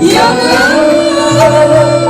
Yanımda